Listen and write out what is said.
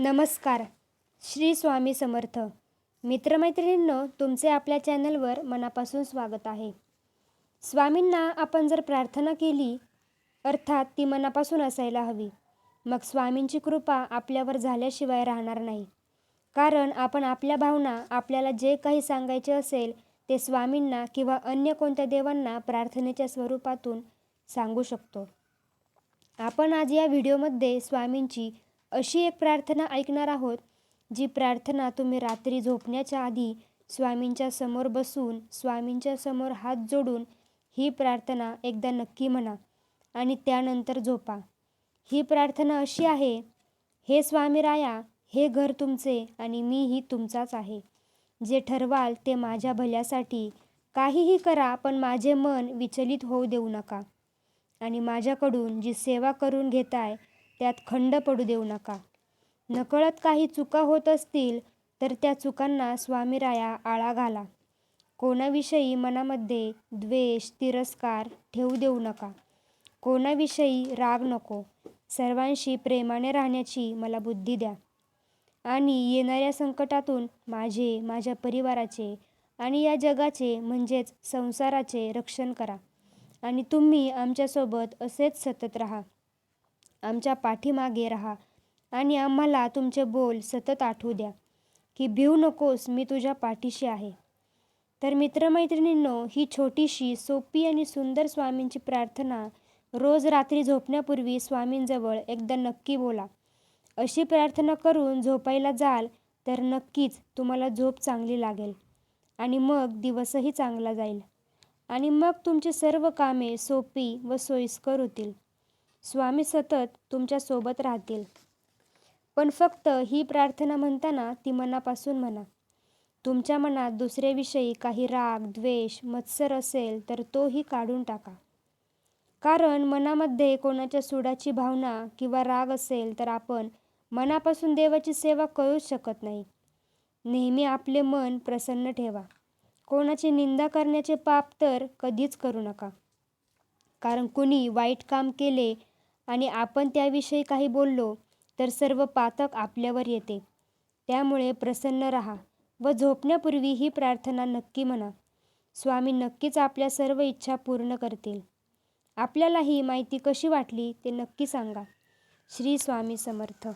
नमस्कार. श्री स्वामी समर्थ. मित्रमैत्रिणींनो तुमचे आपल्या चॅनलवर मनापासून स्वागत आहे. स्वामींना आपण जर प्रार्थना केली अर्थात ती मनापासून असायला हवी. मग स्वामींची कृपा आपल्यावर झाल्याशिवाय राहणार नाही. कारण आपण आपल्या भावना आपल्याला जे काही सांगायचे असेल ते स्वामींना किंवा अन्य कोणत्या देवांना प्रार्थनेच्या स्वरूपातून सांगू शकतो. आपण आज या व्हिडिओमध्ये स्वामींची अशी एक प्रार्थना ऐकणार आहोत जी प्रार्थना तुम्ही रात्री झोपण्याच्या आधी स्वामींच्या समोर बसून स्वामींच्या समोर हात जोडून ही प्रार्थना एकदा नक्की म्हणा आणि त्यानंतर झोपा. ही प्रार्थना अशी आहे हे स्वामीराया हे घर तुमचे आणि मीही तुमचाच आहे. जे ठरवाल ते माझ्या भल्यासाठी काहीही करा पण माझे मन विचलित होऊ देऊ नका. आणि माझ्याकडून जी सेवा करून घेताय त्यात खंड पडू देऊ नका. नकळत काही चुका होत असतील तर त्या चुकांना स्वामीराया आळा घाला. कोणाविषयी मनामध्ये द्वेष तिरस्कार ठेवू देऊ नका. कोणाविषयी राग नको. सर्वांशी प्रेमाने राहण्याची मला बुद्धी द्या. आणि येणाऱ्या संकटातून माझे माझ्या परिवाराचे आणि या जगाचे म्हणजेच संसाराचे रक्षण करा. आणि तुम्ही आमच्यासोबत असेच सतत राहा. आमच्या पाठीमागे राहा आणि आम्हाला तुमचे बोल सतत आठवू द्या की भिऊ नकोस मी तुझ्या पाठीशी आहे. तर मित्रमैत्रिणींनो ही छोटीशी सोपी आणि सुंदर स्वामींची प्रार्थना रोज रात्री झोपण्यापूर्वी स्वामींजवळ एकदा नक्की बोला. अशी प्रार्थना करून झोपायला जाल तर नक्कीच तुम्हाला झोप चांगली लागेल आणि मग दिवसही चांगला जाईल. आणि मग तुमची सर्व कामे सोपी व सोयीस्कर होतील. स्वामी सतत तुमच्यासोबत राहतील. पण फक्त ही प्रार्थना म्हणताना ती मनापासून म्हणा. तुमच्या मनात दुसऱ्याविषयी काही राग द्वेष मत्सर असेल तर तोही काढून टाका. कारण मनामध्ये कोणाच्या सुडाची भावना किंवा राग असेल तर आपण मनापासून देवाची सेवा करूच शकत नाही. नेहमी आपले मन प्रसन्न ठेवा. कोणाची निंदा करण्याचे पाप तर कधीच करू नका. कारण कुणी वाईट काम केले आणि आपण त्याविषयी काही बोललो तर सर्व पातक आपल्यावर येते. त्यामुळे प्रसन्न राहा व झोपण्यापूर्वी ही प्रार्थना नक्की म्हणा. स्वामी नक्कीच आपल्या सर्व इच्छा पूर्ण करतील. आपल्याला ही माहिती कशी वाटली ते नक्की सांगा. श्री स्वामी समर्थ.